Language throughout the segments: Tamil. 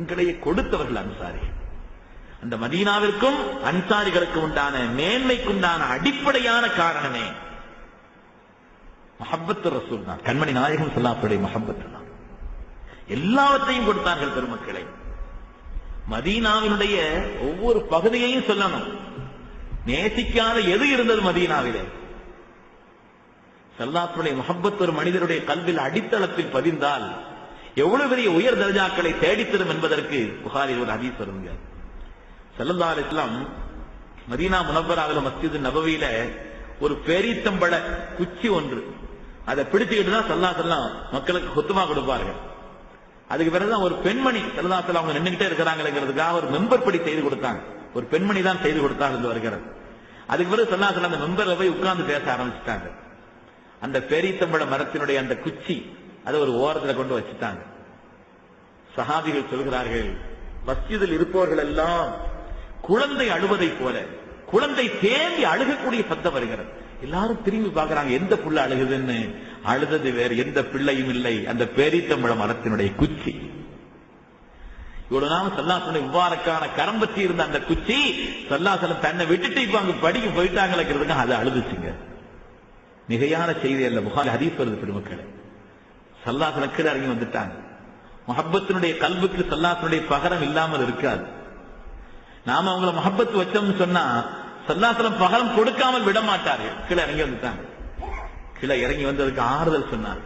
தங்களையே கொடுத்தவர்கள் அன்சாரிகள் அந்த மதீனாவிற்கும் அன்சாரிகளுக்கு உண்டான மேன்மைக்குண்டான அடிப்படையான காரணமே மஹப்பத்து ரசூல் தான். கண்மணி நாயகம் சொல்லாப்புடைய மஹப்பத்து தான். எல்லாவற்றையும் கொடுத்தார்கள் பெருமக்களை. மதீனாவினுடைய ஒவ்வொரு பகுதியையும் சொல்லணும். நேசிக்காத எது இருந்தது மதீனாவிலே? சல்லாத்துடைய முகப்பத் ஒரு மனிதருடைய கல்வியில் அடித்தளத்தில் பதிந்தால் எவ்வளவு பெரிய உயர் தர்ஜாக்களை தேடித்தரும் என்பதற்கு புகாரில் ஒரு ஹதீஸ் வருங்க. சல்லல்லா அலிஸ்லாம் மதீனா முனவராவில் மஸ்ஜித் நபவியில ஒரு பெரித்தம்பழ குச்சி ஒன்று. அதை பிடிச்சுக்கிட்டு தான் சல்லா செல்லாம் மக்களுக்கு கொத்துமா கொடுப்பார்கள். அதுக்கு பிறகுதான் ஒரு பெண்மணி சல்லதாசல் அவங்க நின்றுகிட்டே இருக்கிறாங்கிறதுக்காக ஒரு மெம்பர் படி செய்து கொடுத்தாங்க. ஒரு பெண்மணி தான் செய்து கொடுத்தாங்க என்று வருகிறது. அதுக்கு பிறகு சல்லாசல் அந்த மெம்பர்ல போய் உட்கார்ந்து பேச ஆரம்பிச்சிட்டாங்க. அந்த பெரித்தம்பழ மரத்தினுடைய அந்த குச்சி அதை ஒரு ஓரத்துல கொண்டு வச்சுட்டாங்க. சஹாபிகள் சொல்கிறார்கள் மஸ்ஜிதில் இருப்பவர்கள் எல்லாம் குழந்தை அழுவதை போல குழந்தை தேம்பி அழுகக்கூடிய சத்தம் வருகிறது. எல்லாரும் திரும்பி பார்க்கறாங்க எந்த புள்ள அழுகுதுன்னு? அழுதது வேறு எந்த பிள்ளையும் இல்லை. அந்த பேரித்தம்பழ மரத்தினுடைய குச்சி. இவ்வளவு நாள் சல்லாசலம் இவ்வாறுக்கான கரம் பற்றி இருந்த அந்த குச்சி சல்லாசலம் தன்னை விட்டுட்டு இப்ப அங்க படிக்க போயிட்டாங்கிறதுக்கு அது அழுதுச்சுங்க. மிகையான செய்தி அல்ல. புகாரி ஹதீஸ் வருது சல்லாசலம் கீழே இறங்கி வந்துட்டாங்க. மொஹப்பத்தினுடைய கல்வுக்கு சல்லாசனுடைய பகரம் இல்லாமல் இருக்காது. நாம அவங்கள முஹப்பத் வச்சோம்னு சொன்னா சல்லாசலம் பகரம் கொடுக்காமல் விட மாட்டார்கள். கீழே இறங்கி வந்துட்டாங்க. கீழே இறங்கி வந்ததுக்கு ஆறுதல் சொன்னார்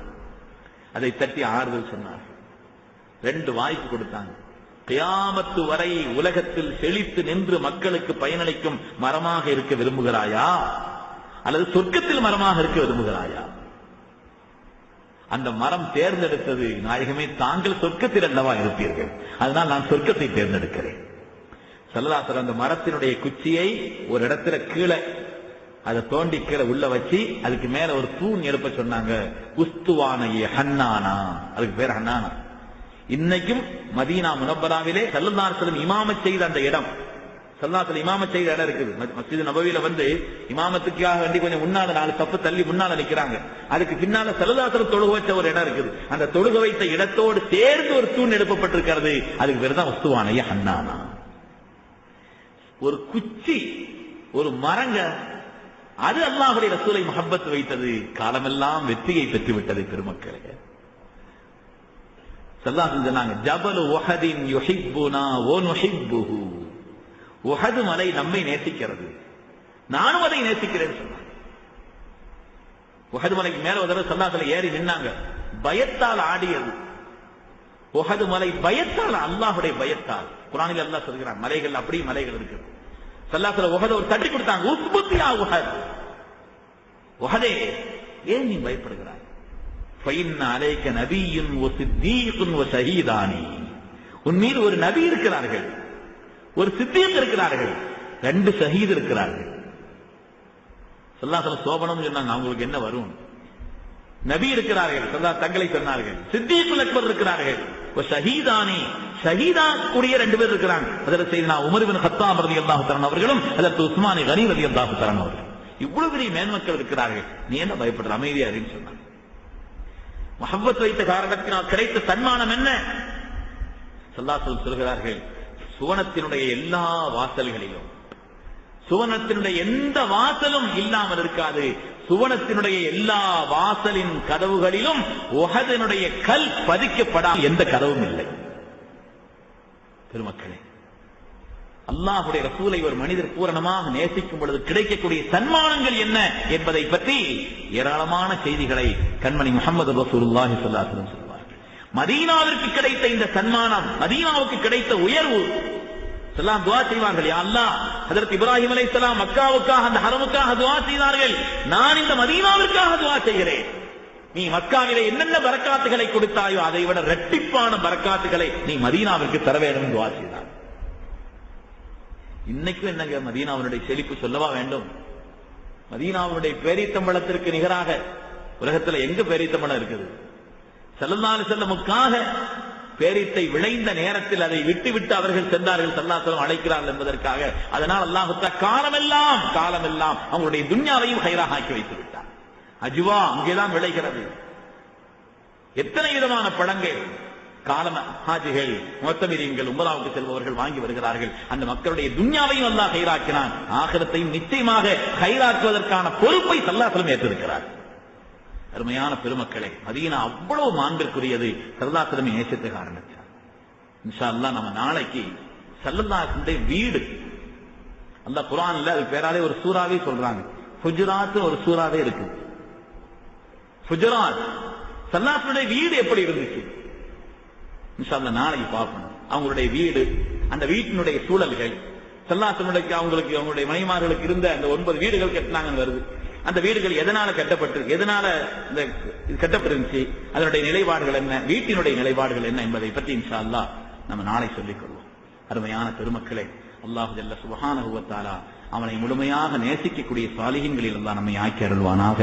அதை தட்டி ஆறுதல் சொன்னார் ரெண்டு வாய்ப்பு கொடுத்தாங்க. கியாமத்து வரை உலகத்தில் செழித்து நின்று மக்களுக்கு பயனளிக்கும் மரமாக இருக்க விரும்புகிறாயா? அல்லது சொர்க்கத்தில் மரமாக இருக்க விரும்புகிறாயா? அந்த மரம் தேர்ந்தெடுத்தது நாயகமே தாங்கள் சொர்க்கத்தில் அல்லவா இருப்பீர்கள். அதனால் நான் சொர்க்கத்தை தேர்ந்தெடுக்கிறேன். சல்லாசர் அந்த மரத்தினுடைய குச்சியை ஒரு இடத்துல கீழே அதை தோண்டி கீழே உள்ள வச்சு அதுக்கு மேல ஒரு தூண் எழுப்ப சொன்னாங்க. உஸ்துவானைய ஹன்னானா. அதுக்கு பேர் ஹன்னானா. இன்னைக்கும் மதீனா முனப்பராவிலே சல்லுதாசலம் இமாம செய்த அந்த இடம். சல்லாத்துல இமாம செய்த இடம் இருக்குது. மஸ்ஜித் நபவியில வந்து இமாமத்துக்காக வேண்டி கொஞ்சம் முன்னால நாலு தப்பு தள்ளி முன்னால நிக்கிறாங்க. அதுக்கு பின்னால சல்லதாசலம் தொழுக வச்ச ஒரு இடம் இருக்குது. அந்த தொழுக வைத்த இடத்தோடு சேர்ந்து ஒரு தூண் எழுப்பப்பட்டிருக்கிறது. அதுக்கு பேர் தான் வஸ்துவானைய அண்ணானா ஒரு குச்சி ஒரு மரங்க அது அல்லாஹுடைய ரசூலை மஹப்பத் வைத்தது. காலமெல்லாம் வெற்றியை பெற்றுவிட்டது பெருமக்களே. சல்லாஹ் சொன்னாங்க ஜபலு ஒஹதின் யுஹிப்புனா ஓ நுஹிப்புஹூ. உஹது மலை நம்மை நேசிக்கிறது. நானும் அதை நேசிக்கிறேன் சொன்னாங்க. உகது மலைக்கு மேல ஒரு தடவை சல்லாத்துல ஏறி நின்னாங்க. பயத்தால் ஆடியது. உகது மலை பயத்தால் அல்லாஹுடைய பயத்தால். குரானில் அல்லாஹ் சொல்கிறான் மலைகள் அப்படி மலைகள் இருக்கு. சல்லாத்துல உஹத ஒரு தட்டி கொடுத்தாங்க உற்பத்தியா உகது. உஹதே ஏன் நீ பயப்படுகிறாய்? அலைக்க நபியும் ஒ சித்தீகுன் ஒ ஷஹீதானி. உன் மீது ஒரு நபி இருக்கிறார்கள். ஒரு சித்தியத்து இருக்கிறார்கள். ரெண்டு ஷஹீத் இருக்கிறார்கள். சொல்லாசல சோபனம் சொன்னாங்க அவங்களுக்கு என்ன வரும்? நபி இருக்கிறார்கள் சொல்லா தங்களை சொன்னார்கள். சித்திகுல் அக்பர் இருக்கிறார்கள். ஒரு ஷஹீதானி ஷஹீதா கூடிய ரெண்டு பேர் இருக்கிறாங்க. அதில் செய்தா உமர்வின் ஹத்தாம் ரதி அல்லாஹு தரன் அவர்களும் அதற்கு உஸ்மானி கனி ரதி அல்லாஹு தரன் அவர்கள் இவ்வளவு பெரிய மேன்மக்கள் இருக்கிறார்கள். நீ என்ன பயப்படுற அமைதியா அப்படின்னு சொன்னாங்க. மஹபத் வைத்த காரணத்தினால் கிடைத்த சன்மானம் என்ன? சல்லாசல் சொல்கிறார்கள் சுவனத்தினுடைய எல்லா வாசல்களிலும். சுவனத்தினுடைய எந்த வாசலும் இல்லாமல் இருக்காது. சுவனத்தினுடைய எல்லா வாசலின் கதவுகளிலும் உகதனுடைய கல் பதிக்கப்படாமல் எந்த கதவும் இல்லை. பெருமக்களே அல்லாஹுடைய ரசூலை ஒரு மனிதர் பூரணமாக நேசிக்கும் பொழுது கிடைக்கக்கூடிய சன்மானங்கள் என்ன என்பதை பற்றி ஏராளமான செய்திகளை கண்மணி முகமது ரசூலுல்லாஹி ஸல்லல்லாஹு மதீனாவிற்கு கிடைத்த இந்த சன்மானம் மதீனாவுக்கு கிடைத்த உயர்வு. எல்லாம் துவா செய்வார்கள். அல்லா அல்லாஹ் இப்ராஹிம் அலை இஸ்லாம் மக்காவுக்காக அந்த ஹரமுக்காக துவா செய்தார்கள். நான் இந்த மதீனாவிற்காக துவா செய்கிறேன். நீ மக்காவிலே என்னென்ன பரக்காத்துகளை கொடுத்தாயோ அதை விட ரெட்டிப்பான பரக்காத்துகளை நீ மதீனாவிற்கு தர வேண்டும் துவா செய்தார். இன்னைக்கும் என்னங்க மதீனாவினுடைய செழிப்பு சொல்லவா வேண்டும்? மதீனாவினுடைய பேரித்தம்பளத்திற்கு நிகராக உலகத்துல எங்க பேரித்தம்பளம் இருக்குது? செல்லநாலு செல்லமுக்காக பேரித்தை விளைந்த நேரத்தில் அதை விட்டுவிட்டு அவர்கள் சென்றார்கள் சல்லாசலம் அழைக்கிறார்கள் என்பதற்காக. அதனால் அல்லாஹுத்த காலமெல்லாம் காலமெல்லாம் அவங்களுடைய துன்யாவையும் ஹைராக ஆக்கி வைத்து விட்டார். அஜுவா அங்கேதான் விளைகிறது. எத்தனை விதமான பழங்கள் காலம் ஹாஜிகள் முத்தமிரியங்கள் உமராவுக்கு செல்பவர்கள் வாங்கி வருகிறார்கள். அந்த மக்களுடைய துன்யாவையும் அல்லாஹ் கைராக்கினான் ஆகலத்தையும் நிச்சயமாக கைராக்குவதற்கான பொறுப்பை சல்லாசலம் ஏற்றிருக்கிறார். அருமையான பெருமக்களே மதீனா அவ்வளவு மாண்பிற்குரியது. சல்லாசலமை நேசத்துக்கு காரணத்தால் இன்ஷா அல்லாஹ் நம்ம நாளைக்கு சல்லல்லாஹுடைய வீடு. அந்த குரான்ல அது பேராலே ஒரு சூறாவே சொல்றாங்க. ஹுஜராத் ஒரு சூறாவே இருக்கு. ஹுஜராத் சல்லாசனுடைய வீடு எப்படி இருந்துச்சு? இன்ஷா அல்லா நாளைக்கு பார்ப்போம். அவங்களுடைய வீடு அந்த வீட்டினுடைய சூழல்கள் சல்லாசனுடைய அவங்களுக்கு அவங்களுடைய மணிமார்களுக்கு இருந்த அந்த ஒன்பது வீடுகள் கட்டினாங்கன்னு வருது. அந்த வீடுகள் எதனால கட்டப்பட்டிருக்கு எதனால இந்த கட்டப்பட்டிருந்துச்சு? அதனுடைய நிலைப்பாடுகள் என்ன? வீட்டினுடைய நிலைப்பாடுகள் என்ன என்பதை பற்றி இன்ஷா அல்லாஹ் நம்ம நாளை சொல்லிக் கொள்வோம். அருமையான பெருமக்களே அல்லாஹு ஜல்ல சுபஹானஹு வ அவனை முழுமையாக நேசிக்கக்கூடிய சாலிகின்களில் அல்லாஹ் நம்மை ஆக்கி அருள்வானாக.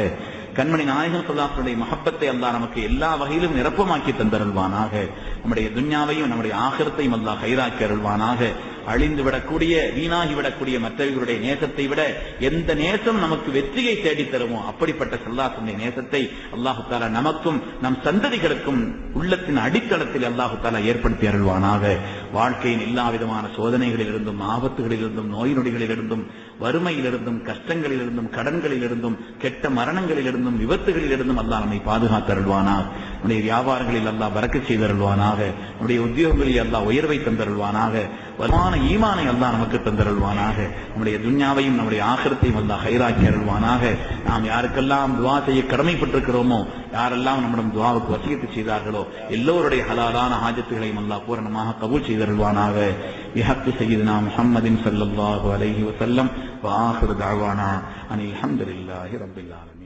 கண்மணி நாயகன் சொல்லாசனுடைய மகப்பத்தை அல்லாஹ் நமக்கு எல்லா வகையிலும் நிரப்பமாக்கி தந்தருள்வானாக. நம்முடைய துன்யாவையும் நம்முடைய ஆகிரத்தையும் அல்லாஹ் கைதாக்கி அருள்வானாக. அழிந்து விடக்கூடிய வீணாகி விடக்கூடிய மற்றவர்களுடைய நேசத்தை விட எந்த நேசம் நமக்கு வெற்றியை தேடித் தருமோ அப்படிப்பட்ட சல்லாசனுடைய நேசத்தை அல்லாஹு தாலா நமக்கும் நம் சந்ததிகளுக்கும் உள்ளத்தின் அடித்தளத்தில் அல்லாஹு தாலா ஏற்படுத்தி அருள்வானாக. வாழ்க்கையின் எல்லா விதமான சோதனைகளிலிருந்தும் ஆபத்துகளிலிருந்தும் நோய் நொடிகளிலிருந்தும் வறுமையிலிருந்தும் கஷ்டங்களிலிருந்தும் கடன்களிலிருந்தும் கெட்ட மரணங்களிலிருந்தும் விபத்துகளிலிருந்தும் அல்லாஹ் நம்மை பாதுகாத்தருள்வானாக நம்முடைய வியாபாரங்களில் அல்லாஹ் வரக்கு செய்தருள்வானாக நம்முடைய உத்தியோகங்களில் அல்லாஹ் உயர்வை தந்தருள்வானாக. வருமான ஈமானை அல்லாஹ் நமக்கு தந்தருள்வானாக நம்முடைய துன்யாவையும் நம்முடைய ஆகிரத்தையும் அல்லாஹ் ஹைராக்கி அருள்வானாக நாம் யாருக்கெல்லாம் துவா செய்ய கடமைப்பட்டிருக்கிறோமோ யாரெல்லாம் நம்மிடம் துவாவுக்கு வசியத்து செய்தார்களோ எல்லோருடைய ஹலாலான ஹாஜத்துகளையும் அல்லாஹ் பூரணமாக கபூல் செய்தருள்வானாக بحق سيدنا محمد صلى الله عليه وسلم وآخر دعوانا أن الحمد لله رب العالمين